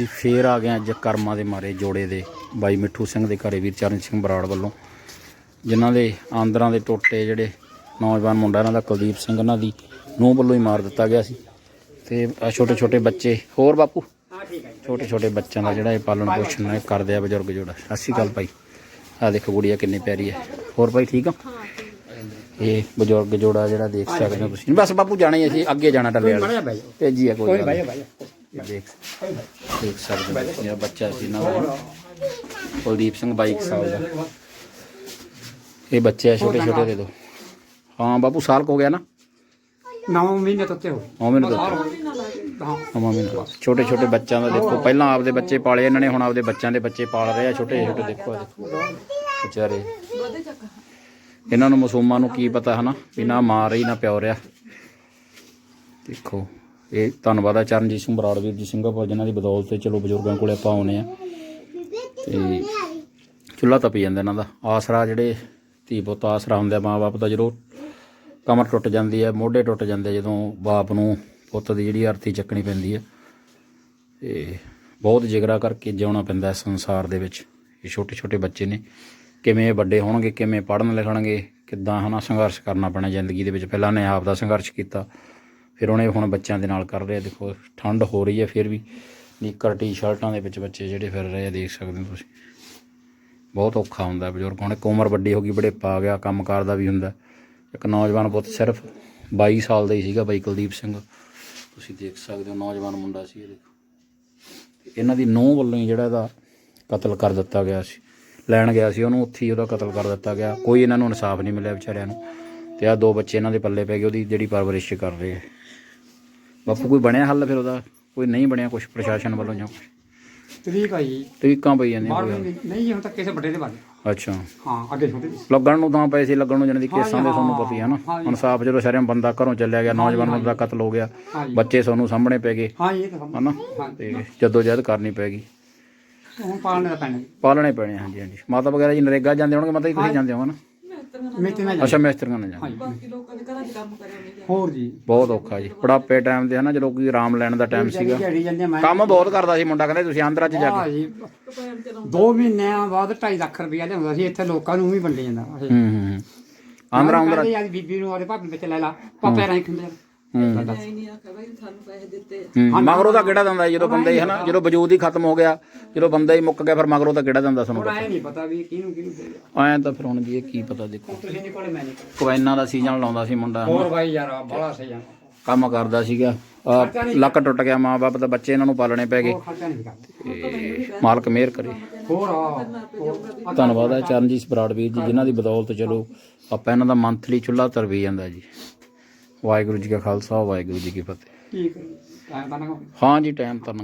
ਜੀ ਫੇਰ ਆ ਗਏ ਅੱਜ ਕਰਮਾਂ ਦੇ ਮਾਰੇ ਜੋੜੇ ਦੇ ਬਾਈ ਮਿੱਠੂ ਸਿੰਘ ਦੇ ਘਰੇ ਵੀਰ ਚਰਨ ਸਿੰਘ ਬਰਾੜ ਵੱਲੋਂ। ਜਿਨ੍ਹਾਂ ਦੇ ਆਂਦਰਾਂ ਦੇ ਟੋਟੇ ਜਿਹੜੇ ਨੌਜਵਾਨ ਮੁੰਡਾ ਇਹਨਾਂ ਦਾ ਕੁਲਦੀਪ ਸਿੰਘ ਉਹਨਾਂ ਦੀ ਨੂੰਹ ਵੱਲੋਂ ਹੀ ਮਾਰ ਦਿੱਤਾ ਗਿਆ ਸੀ। ਤੇ ਆ ਛੋਟੇ ਛੋਟੇ ਬੱਚੇ ਹੋਰ ਬਾਪੂ? ਛੋਟੇ ਛੋਟੇ ਬੱਚਿਆਂ ਦਾ ਜਿਹੜਾ ਇਹ ਪਾਲਣ ਪੋਸ਼ਣ ਇਹ ਕਰਦੇ ਆ ਬਜ਼ੁਰਗ ਜੋੜਾ। ਸਤਿ ਸ਼੍ਰੀ ਅਕਾਲ ਭਾਈ। ਆ ਦੇਖੋ ਗੁੜੀਆ ਕਿੰਨੀ ਪਿਆਰੀ ਹੈ। ਹੋਰ ਭਾਈ ਠੀਕ ਆ ਇਹ ਬਜ਼ੁਰਗ ਜੋੜਾ ਜਿਹੜਾ ਦੇਖ ਸਕਦੇ ਹੋ ਤੁਸੀਂ। ਬਸ ਬਾਪੂ ਜਾਣਾ ਹੀ ਅਸੀਂ ਅੱਗੇ ਜਾਣਾ ਟੱਲੇ ਵਾਲੇ। ਭੇਜੀ ਆ ਕੋਈ ਨਹੀਂ। ਇਹ ਦੇਖ ਦੇਖ ਸਕਦੇ ਹੋ ਮੇਰਾ ਬੱਚਾ ਸੀ ਨਾ। ਕੁਲਦੀਪ ਸਿੰਘ 22 ਸਾਲ ਦਾ। ਇਹ ਬੱਚੇ ਆ ਛੋਟੇ ਛੋਟੇ ਦੇ ਦੋ। ਹਾਂ ਬਾਪੂ ਸਾਲ ਕੁ ਗਿਆ ਨਾ? ਨੌ ਮਹੀਨੇ ਤੋਂ ਤੇ ਹੋ ਨੌ ਮੈਨੂੰ ਦੱਸੋ ਹਾਂ ਨਵਾਂ ਮਹੀਨਾ ਛੋਟੇ ਛੋਟੇ ਬੱਚਿਆਂ ਦਾ ਦੇਖੋ ਪਹਿਲਾਂ ਆਪਦੇ ਬੱਚੇ ਪਾਲੇ ਇਹਨਾਂ ਨੇ ਹੁਣ ਆਪਦੇ ਬੱਚਿਆਂ ਦੇ ਬੱਚੇ ਪਾਲ ਰਹੇ ਆ। ਛੋਟੇ ਛੋਟੇ ਦੇਖੋ ਦੇਖੋ ਵਿਚਾਰੇ। ਇਹਨਾਂ ਨੂੰ ਮਾਸੂਮਾਂ ਨੂੰ ਕੀ ਪਤਾ ਹਨਾ? ਵੀ ਨਾ ਮਾਰ ਰਹੀ ਨਾ ਪਿਓ ਰਿਆ ਦੇਖੋ। ਇਹ ਧੰਨਵਾਦ ਆ ਚਰਨਜੀਤ ਸਿੰਘ ਬਰਾੜਵੀਰ ਜੀ ਸਿੰਘਾਪੁਰ ਜਿਨ੍ਹਾਂ ਦੀ ਬਦੌਲਤ ਤੇ ਚਲੋ ਬਜ਼ੁਰਗਾਂ ਕੋਲੇ ਆਪਾਂ ਆਉਨੇ ਆ। ਤੇ ਚੁੱਲ੍ਹਾ ਤਪੀ ਜਾਂਦਾ ਇਹਨਾਂ ਦਾ। ਆਸਰਾ ਜਿਹੜੇ ਧੀ ਪੁੱਤ ਆਸਰਾ ਹੁੰਦਾ ਮਾਂ-ਬਾਪ ਦਾ ਜਦੋਂ ਕਮਰ ਟੁੱਟ ਜਾਂਦੀ ਹੈ ਮੋਢੇ ਟੁੱਟ ਜਾਂਦੇ ਜਦੋਂ ਬਾਪ ਨੂੰ ਪੁੱਤ ਦੀ ਜਿਹੜੀ ਅਰਥੀ ਚੱਕਣੀ ਪੈਂਦੀ ਹੈ ਤੇ ਬਹੁਤ ਜਿਗਰਾ ਕਰਕੇ ਜਿਉਣਾ ਪੈਂਦਾ ਹੈ ਸੰਸਾਰ ਦੇ ਵਿੱਚ। ਇਹ ਛੋਟੇ ਛੋਟੇ ਬੱਚੇ ਨੇ। ਕਿਵੇਂ ਵੱਡੇ ਹੋਣਗੇ, ਕਿਵੇਂ ਪੜ੍ਹਨ ਲਿਖਣਗੇ, ਕਿੱਦਾਂ ਹਨਾ ਸੰਘਰਸ਼ ਕਰਨਾ ਪੈਣਾ ਜ਼ਿੰਦਗੀ ਦੇ ਵਿੱਚ। ਪਹਿਲਾਂ ਨੇ ਆਪ ਦਾ ਸੰਘਰਸ਼ ਕੀਤਾ। ਫਿਰ ਉਹਨੇ ਹੁਣ ਬੱਚਿਆਂ ਦੇ ਨਾਲ ਕਰ ਰਿਹਾ, ਦੇਖੋ, ਠੰਡ ਹੋ ਰਹੀ ਹੈ, ਫਿਰ ਵੀ ਨੀਕਰ ਟੀ-ਸ਼ਰਟਾਂ ਦੇ ਵਿੱਚ ਬੱਚੇ ਜਿਹੜੇ ਫਿਰ ਰਹੇ ਆ, ਦੇਖ ਸਕਦੇ ਹੋ ਤੁਸੀਂ। ਬਹੁਤ ਔਖਾ ਹੁੰਦਾ ਬਜ਼ੁਰਗ, ਹੁਣ ਇੱਕ ਉਮਰ ਵੱਡੀ ਹੋ ਗਈ ਬੜੇਪਾ ਆ ਗਿਆ, ਕੰਮਕਾਰ ਦਾ ਵੀ ਹੁੰਦਾ। ਇੱਕ ਨੌਜਵਾਨ ਪੁੱਤ ਸਿਰਫ 22 ਸਾਲ ਦਾ ਹੀ ਸੀਗਾ, ਬਾਈ ਕੁਲਦੀਪ ਸਿੰਘ। ਤੁਸੀਂ ਦੇਖ ਸਕਦੇ ਹੋ, ਨੌਜਵਾਨ ਮੁੰਡਾ ਸੀ ਇਹ, ਦੇਖੋ। ਇਹਨਾਂ ਦੀ ਨੂੰਹ ਵੱਲੋਂ ਹੀ ਜਿਹੜਾ ਇਹਦਾ ਕਤਲ ਕਰ ਦਿੱਤਾ ਗਿਆ ਸੀ। ਲੈਣ ਗਿਆ ਸੀ ਉਹਨੂੰ, ਉੱਥੇ ਹੀ ਉਹਦਾ ਕਤਲ ਕਰ ਦਿੱਤਾ ਗਿਆ। ਕੋਈ ਇਹਨਾਂ ਨੂੰ ਇਨਸਾਫ ਨਹੀਂ ਮਿਲਿਆ ਵਿਚਾਰਿਆਂ ਨੂੰ। ਤੇ ਆ ਦੋ ਬੱਚੇ ਇਹਨਾਂ ਦੇ ਪੱਲੇ ਪੈ ਗਏ, ਉਹਦੀ ਜਿਹੜੀ ਪਰਵਰਿਸ਼ ਕਰ ਰਹੇ ਆ। ਬਾਪੂ ਕੋਈ ਬਣਿਆ ਹੱਲ ਫਿਰ ਉਹਦਾ? ਕੋਈ ਨਹੀਂ ਬਣਿਆ ਕੁਝ ਪ੍ਰਸ਼ਾਸਨ ਵੱਲੋਂ ਜਾਂ ਕੁਛ? ਤਰੀਕ ਆਈ ਤਰੀਕਾਂ ਪਈ ਜਾਂਦੀਆਂ ਬਾਹਰ ਕੋਈ ਹੱਲ। ਨਹੀਂ ਹੁਣ ਤੱਕ ਕਿਸੇ ਵੱਡੇ ਦੇ ਬਾਰੇ ਅੱਛਾ। ਹਾਂ ਅੱਗੇ ਛੋਟੇ ਸੀ ਲੱਗਣ ਨੂੰ ਤਾਂ ਪੈਸੇ ਲੱਗਣ ਨੂੰ ਜਾਣੀ ਦੀ ਕੇਸਾਂ ਦੇ ਤੁਹਾਨੂੰ ਪਤਾ ਹੀ ਹੈ ਨਾ। ਹਾਂ ਜੀ। ਇਨਸਾਫ ਜਦੋਂ ਸ਼ਰਮ ਬੰਦਾ ਘਰੋਂ ਚੱਲਿਆ ਗਿਆ ਨੌਜਵਾਨ ਬੰਦਾ ਕਤਲ ਹੋ ਗਿਆ ਬੱਚੇ ਤੁਹਾਨੂੰ ਸਾਹਮਣੇ ਪੈ ਗਏ। ਹਾਂ ਇਹ ਤਾਂ ਸਮਝ ਹਨਾ? ਹਾਂ ਤੇ ਜਦੋਂ ਜਦ ਕਰਨੀ ਪੈਗੀ ਹੁਣ ਪਾਲਣੇ ਦਾ ਪੈਣਾ। ਪਾਲਣੇ ਪੈਣੇ ਹਾਂਜੀ ਹਾਂਜੀ। ਮਾਤਾ ਵਗੈਰਾ ਜੀ ਨਰੇਗਾ ਜਾਂਦੇ ਹੋਣਗੇ ਮਾਤਾ ਜੀ ਤੁਸੀਂ ਜਾਂਦੇ ਹੋ ਨਾ ਮੇਤੇ ਨਾਲ ਅੱਛਾ ਮਿਸਤਰੀਆਂ ਨਾਲ ਜਾਂਦੇ ਬਾਕੀ ਲੋਕਾਂ ਦੇ ਘਰਾਂ 'ਚ ਕੰਮ ਕਰਿਆ ਨਹੀਂ ਹੋਰ ਜੀ। ਬਹੁਤ ਔਖਾ ਜੀ। ਬੁਢਾਪੇ ਟਾਈਮ ਤੇ ਹਨਾ ਜਦੋਂ ਕੋਈ ਆਰਾਮ ਲੈਣ ਦਾ ਟਾਈਮ ਸੀਗਾ। ਝੜੀ ਜਾਂਦੇ ਮੈਂ ਕੰਮ ਬਹੁਤ ਕਰਦਾ ਸੀ ਮੁੰਡਾ ਕਹਿੰਦੇ ਤੁਸੀਂ ਆਂਧਰਾ 'ਚ ਜਾ ਹਾਂ ਕੇ ਜੀ। ਦੋ ਮਹੀਨਿਆਂ ਬਾਅਦ 2.5 ਲੱਖ ਰੁਪਇਆ ਲਿਆਉਂਦਾ ਸੀ ਇੱਥੇ ਲੋਕਾਂ ਨੂੰ ਵੀ ਵੰਡੇ ਜਾਂਦਾ। ਹੂੰ ਹੂੰ ਹੂੰ। ਆਂਧਰਾ ਆਂਧਰਾ। ਯਾਰ ਬੀਬੀ ਨੂੰ ਆਦੇ ਭਾਬੀ ਵਿੱਚ ਲੈ ਲਾ। ਪਾਪੇ ਰਾਂ ਖੰਦੇ ਹੂੰ। ਆਈ ਨਹੀਂ ਆਖਿਆ ਬਈ ਤੁਹਾਨੂੰ ਪੈਸੇ ਦਿੱਤੇ। ਆ। ਹੂੰ ਮਗਰੋਂ ਤਾਂ ਕਿਹੜਾ ਦਿੰਦਾ ਜਦੋਂ ਬੰਦਾ ਹੀ ਹਨਾ? ਜਦੋਂ ਵਜੂਦ ਹੀ ਖਤਮ ਹੋ ਗਿਆ ਜਦੋਂ ਬੰਦਾ ਹੀ ਮੁੱਕ ਗਿਆ ਫਿਰ ਮਗਰੋਂ ਤਾਂ ਕਿਹੜਾ ਦਿੰਦਾ ਸਾਨੂੰ ਹੁਣ ਨਹੀਂ ਪਤਾ ਵੀ ਕਿਹਨੂੰ ਕਿਹਨੂੰ ਦੇ ਦਿਆ ਐਂ ਤਾਂ ਫਿਰ ਹੁਣ ਜੀ ਇਹ ਕੀ ਪਤਾ ਦੇਖੋ। ਤੁਸੀਂ ਨਿਕਲੇ ਮੈਂ ਨਿਕਲ। ਕੋਇਨਾਂ ਦਾ ਸੀਜ਼ਨ ਲਾਉਂਦਾ ਸੀ ਮੁੰਡਾ ਹੋਰ ਬਾਈ ਯਾਰ ਬੜਾ ਸਹੀ ਆ ਕੰਮ ਕਰਦਾ ਸੀਗਾ। ਆਹ ਲੱਕ ਟੁੱਟ ਗਿਆ ਮਾਂ-ਬਾਪ ਦਾ ਬੱਚੇ ਇਹਨਾਂ ਨੂੰ ਪਾਲਣੇ ਪੈ ਗਏ। ਹੋਰ ਖਰਚਾ ਨਹੀਂ ਕਰਦੇ। ਤੇ ਮਾਲਕ ਮਿਹਰ ਕਰੇ। ਹੋਰ ਆ ਧੰਨਵਾਦ ਹੈ ਚਰਨਜੀਤ ਬਰਾੜ ਵੀਰ ਜੀ ਜਿਨ੍ਹਾਂ ਦੀ ਬਦੌਲਤ ਚਲੋ ਆਪਾਂ ਇਹਨਾਂ ਦਾ ਮੰਥਲੀ ਚੁੱਲ੍ਹਾ ਤਰਵੀ ਜਾਂਦਾ ਜੀ। ਵਾਹਿਗੁਰੂ ਜੀ ਕਾ ਖਾਲਸਾ ਵਾਹਿਗੁਰੂ ਜੀ ਕੀ ਫਤਿਹ। ਕੀ ਕਰੂ ਤਾਂ ਤਾਂ ਨਾ ਹਾਂ ਜੀ ਟਾਈਮ ਤਾਂ